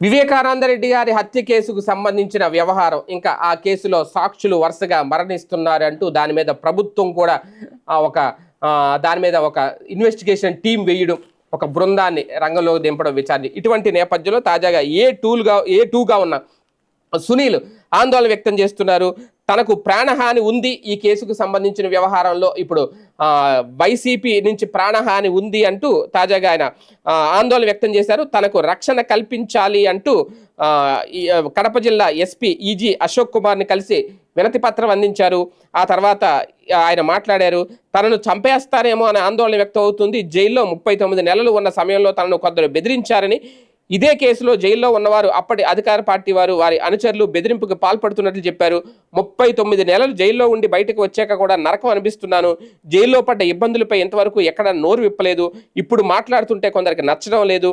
వివేకానంద రెడ్డి గారి హత్య కేసుకు సంబంధించిన వ్యవహారం ఇంకా ఆ కేసులో సాక్షులు వరుసగా మరణిస్తున్నారంటూ దాని మీద ప్రభుత్వం కూడా ఆ, ఒక దాని మీద ఒక ఇన్వెస్టిగేషన్ టీం వేయడం ఒక బృందాన్ని రంగంలోకి దింపడం విచారణ. ఇటువంటి నేపథ్యంలో తాజాగా ఏ టూల్గా ఏ టూగా ఉన్న సునీల్ ఆందోళన వ్యక్తం చేస్తున్నారు. తనకు ప్రాణహాని ఉంది ఈ కేసుకు సంబంధించిన వ్యవహారంలో. ఇప్పుడు వైసీపీ నుంచి ప్రాణహాని ఉంది అంటూ తాజాగా ఆయన ఆందోళన వ్యక్తం చేశారు. తనకు రక్షణ కల్పించాలి అంటూ ఈ, కడప జిల్లా ఎస్పీ ఈజీ అశోక్ కుమార్ని కలిసి వినతి పత్రం అందించారు. ఆ తర్వాత ఆయన మాట్లాడారు. తనను చంపేస్తారేమో అనే ఆందోళన వ్యక్తం అవుతుంది. జైల్లో ముప్పై తొమ్మిది నెలలు ఉన్న సమయంలో తనను కొందరు బెదిరించారని ఇదే కేసులో జైల్లో ఉన్నవారు అప్పటి అధికార పార్టీ వారు వారి అనుచరులు బెదిరింపుకు పాల్పడుతున్నట్లు చెప్పారు. ముప్పై తొమ్మిది నెలలు జైల్లో ఉండి బయటకు వచ్చాక కూడా నరకం అనిపిస్తున్నాను. జైల్లో పడ్డ ఇబ్బందులపై ఇంతవరకు ఎక్కడ నోరు విప్పలేదు. ఇప్పుడు మాట్లాడుతుంటే కొందరికి నచ్చడం లేదు.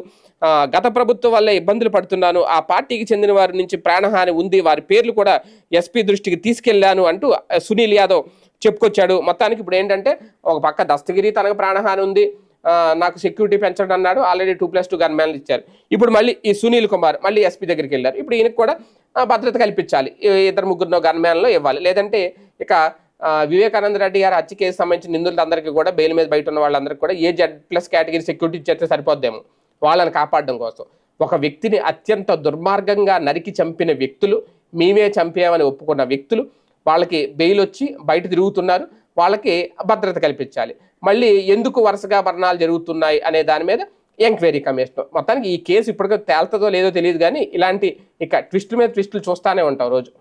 గత ప్రభుత్వం వల్లే ఇబ్బందులు పడుతున్నాను. ఆ పార్టీకి చెందిన వారి నుంచి ప్రాణహాని ఉంది. వారి పేర్లు కూడా ఎస్పీ దృష్టికి తీసుకెళ్ళాను అంటూ సునీల్ యాదవ్ చెప్పుకొచ్చాడు. మొత్తానికి ఇప్పుడు ఏంటంటే ఒక పక్క దస్తగిరి తనకు ప్రాణహాని ఉంది. నాకు సెక్యూరిటీ పెంచండి అన్నాడు. Already two plus two gun మ్యాన్లు ఇచ్చారు. ఇప్పుడు మళ్ళీ ఈ సునీల్ కుమార్ మళ్ళీ ఎస్పీ దగ్గరికి వెళ్ళారు. ఇప్పుడు ఈయనకు కూడా భద్రత కల్పించాలి. ఇద్దరు ముగ్గురు గన్ మ్యాన్లో ఇవ్వాలి. లేదంటే ఇక వివేకానంద రెడ్డి గారు హత్య కేసు సంబంధించిన అందరికీ కూడా బెయిల్ మీద బయట ఉన్న వాళ్ళందరికీ కూడా ఏ జెడ్ ప్లస్ కేటగిరీ సెక్యూరిటీ ఇచ్చేస్తే సరిపోద్దేమో. వాళ్ళని కాపాడడం కోసం. ఒక వ్యక్తిని అత్యంత దుర్మార్గంగా నరికి చంపిన వ్యక్తులు మేమే చంపామని ఒప్పుకున్న వ్యక్తులు వాళ్ళకి బెయిల్ వచ్చి బయట తిరుగుతున్నారు. వాళ్ళకి భద్రత కల్పించాలి. మళ్ళీ ఎందుకు వరుసగా మరణాలు జరుగుతున్నాయి అనే దాని మీద ఎంక్వైరీ కమిషన్. మొత్తానికి ఈ కేసు ఇప్పటికే తేల్తదో లేదో తెలియదు కానీ ఇలాంటి ఇక ట్విస్టుల మీద ట్విస్టులు చూస్తూనే ఉంటాం రోజు.